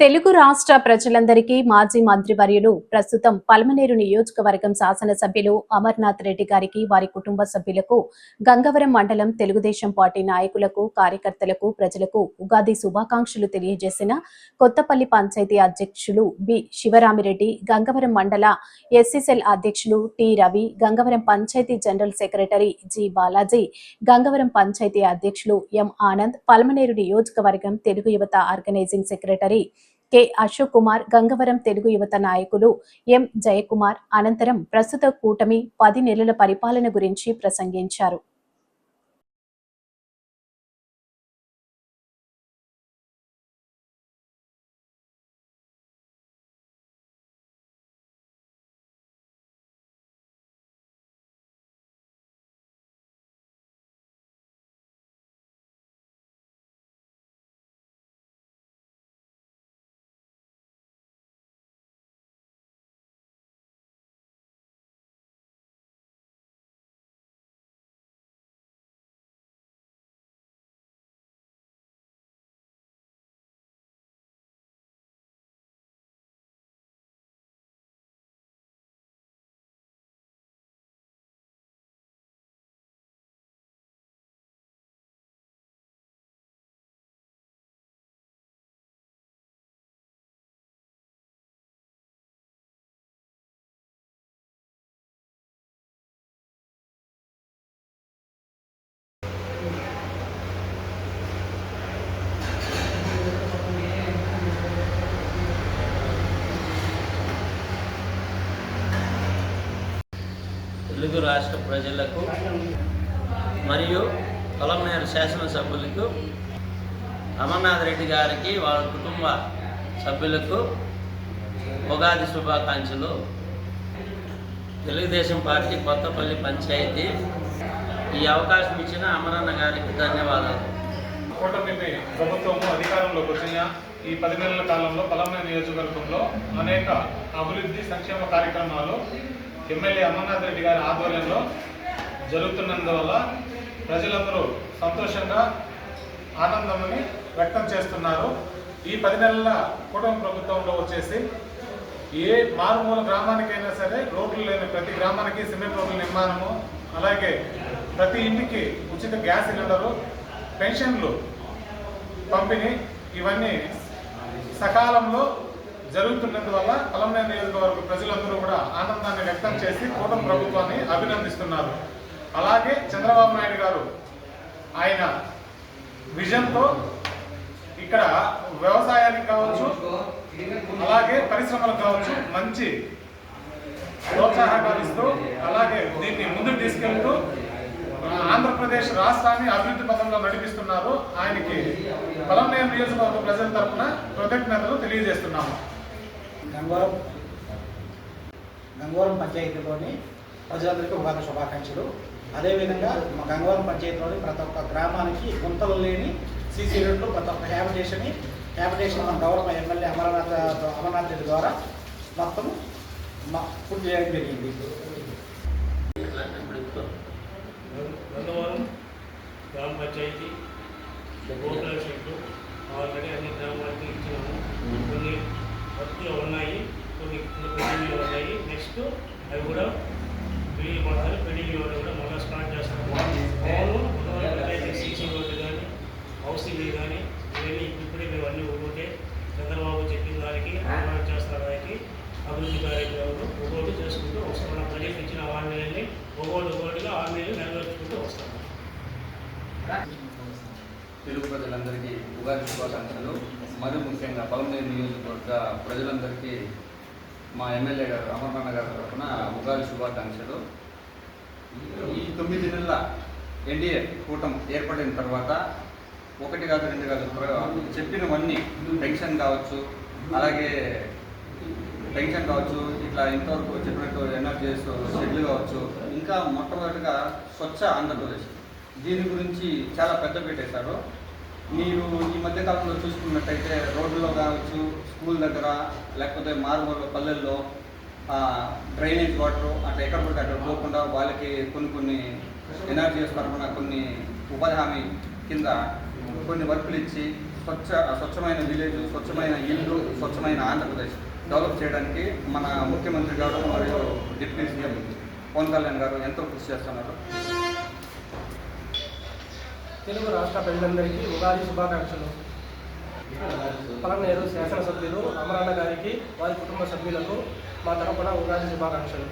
తెలుగు రాష్ట్ర ప్రజలందరికీ మాజీ మంత్రివర్యులు ప్రస్తుతం పల్మనేరు నియోజకవర్గం శాసనసభ్యులు అమర్నాథ్ రెడ్డి గారికి వారి కుటుంబ సభ్యులకు గంగవరం మండలం తెలుగుదేశం పార్టీ నాయకులకు కార్యకర్తలకు ప్రజలకు ఉగాది శుభాకాంక్షలు తెలియజేసిన కొత్తపల్లి పంచాయతీ అధ్యక్షులు బి శివరామిరెడ్డి గంగవరం మండల ఎస్సీసెల్ అధ్యక్షులు T Ravi Gangavaram panchayat general secretary G Balaji Gangavaram panchayat అధ్యక్షులు ఎం ఆనంద్ పల్మనేరు నియోజకవర్గం Telugu Yuvatha organising secretary K. Ashok Kumar Gangavaram Telugu Yuvatha నాయకులు ఎం. జయకుమార్ అనంతరం ప్రస్తుత కూటమి పది నెలల పరిపాలన గురించి ప్రసంగించారు. రాష్ట్ర ప్రజలకు మరియు పొలంనేరు శాసనసభ్యులకు అమర్నాథ్ రెడ్డి గారికి వాళ్ళ కుటుంబ సభ్యులకు ఉగాది శుభాకాంక్షలు. తెలుగుదేశం పార్టీ కొత్తపల్లి పంచాయతీ ఈ అవకాశం ఇచ్చిన అమరన్న గారికి ధన్యవాదాలు. కూటమి ప్రభుత్వం అధికారంలోకి వచ్చిన ఈ పది నెలల కాలంలో పలమనే నియోజకవర్గంలో అనేక అభివృద్ధి సంక్షేమ కార్యక్రమాలు ఎమ్మెల్యే అమర్నాథ్ రెడ్డి గారి ఆధ్వర్యంలో జరుగుతున్నందువల్ల ప్రజలందరూ సంతోషంగా ఆనందమని వ్యక్తం చేస్తున్నారు. ఈ పది నెలల కూటమి ప్రభుత్వంలో వచ్చేసి ఏ మారుమూల గ్రామానికైనా సరే రోడ్లు లేని ప్రతి గ్రామానికి సిమెంట్ రోడ్ల నిర్మాణము అలాగే ప్రతి ఇంటికి ఉచిత గ్యాస్ సిలిండరు పెన్షన్లు పంపిణీ ఇవన్నీ సకాలంలో జరుగుతున్నందువల్ల కలంనే నియోజకవర్గ ప్రజలందరూ కూడా ఆనందాన్ని వ్యక్తం చేసి కూటమి ప్రభుత్వాన్ని అభినందిస్తున్నారు. అలాగే చంద్రబాబు నాయుడు గారు ఆయన విజన్తో ఇక్కడ వ్యవసాయానికి కావచ్చు అలాగే పరిశ్రమలకు కావచ్చు మంచి ప్రోత్సాహకాలు ఇస్తూ అలాగే దీన్ని ముందుకు తీసుకెళ్తూ ఆంధ్రప్రదేశ్ రాష్ట్రాన్ని అభివృద్ధి పథంలో నడిపిస్తున్నారు. ఆయనకి పలంనేరు నియోజకవర్గ ప్రజల తరపున కృతజ్ఞతలు తెలియజేస్తున్నాము. గంగవరం గంగవరం పంచాయతీలోని ప్రజలందరికీ ఉగాది శుభాకాంక్షలు. అదేవిధంగా మా గంగవరం పంచాయతీలోని ప్రతి ఒక్క గ్రామానికి గుంతలు లేని సీసీ రోడ్లు ప్రతి ఒక్క హ్యాబిటేషన్ హ్యాబిటేషన్ మన గౌరవ ఎమ్మెల్యే అమరనాథ్ అమర్నాథ్ రెడ్డి ద్వారా మొత్తం మా పూర్తి చేయడం జరిగింది. గంగవరం గ్రామ పంచాయతీ ఆల్రెడీ అన్ని గ్రామాలకి ఇచ్చినాము. కొన్ని వర్క్లు ఉన్నాయి కొన్ని కొన్ని పెండింగ్లో ఉన్నాయి. నెక్స్ట్ అవి కూడా బిల్లు పడతారు పెండింగ్లో కూడా మళ్ళీ స్టార్ట్ చేస్తాము అవును గంగవరం సీసీ రోడ్డు కానీ హౌసింగ్ కానీ ఇవన్నీ ఇప్పుడే మేము అన్నీ ఒక్కొక్కటే. చంద్రబాబు చెప్పిన దానికి అమలు చేస్తున్న దానికి అభివృద్ధి కార్యక్రమాలు ఒక్కొక్కటి చేసుకుంటూ వస్తాం. మన ప్రజలకు ఇచ్చిన హామీలని ఒక్కొక్కటి ఒక్కొక్కటిగా హామీలు నెరవేర్చుకుంటూ వస్తాం. తెలుగు ప్రజలందరికీ ఉగాది శుభాకాంక్షలు. మరి ముఖ్యంగా పలమనేరు నియోజకవర్గ ప్రజలందరికీ మా ఎమ్మెల్యే గారు అమర్నాథ్ గారి తరఫున ఉగాది శుభాకాంక్షలు. ఈ తొమ్మిది నెలల ఎన్డీఏ కూటమి ఏర్పడిన తర్వాత ఒకటి కాదు రెండు కాదు చెప్పినవన్నీ పెన్షన్ కావచ్చు అలాగే పెన్షన్ కావచ్చు ఇట్లా ఇంతవరకు చెప్పినట్టు ఎన్ఆర్జీఎస్ షెడ్లు కావచ్చు ఇంకా మొట్టమొదటిగా స్వచ్ఛ ఆంధ్రప్రదేశ్. దీని గురించి చాలా పెద్ద పెట్టేశారు మీరు ఈ మధ్య కాలంలో చూసుకున్నట్టయితే రోడ్లో కావచ్చు స్కూల్ దగ్గర లేకపోతే మారుమూల పల్లెల్లో డ్రైనేజ్ వాటర్ అట్లా ఎక్కడ పడితే అక్కడ పోకుండా వాళ్ళకి కొన్ని కొన్ని ఎన్ఆర్జీఎస్ తరఫున కొన్ని ఉపాధి హామీ కింద కొన్ని వర్కులు ఇచ్చి స్వచ్ఛ స్వచ్ఛమైన విలేజ్ స్వచ్ఛమైన ఇల్లు స్వచ్ఛమైన ఆంధ్రప్రదేశ్ డెవలప్ చేయడానికి మన ముఖ్యమంత్రి గారు మరియు డిప్యూటీ సీఎం పవన్ కళ్యాణ్ గారు ఎంతో కృషి చేస్తున్నారు. తెలుగు రాష్ట్ర ప్రజలందరికీ ఉగాది శుభాకాంక్షలు. పలనేరు శాసనసభ్యులు అమరాన్న గారికి వారి కుటుంబ సభ్యులకు మా తరపున ఉగాది శుభాకాంక్షలు.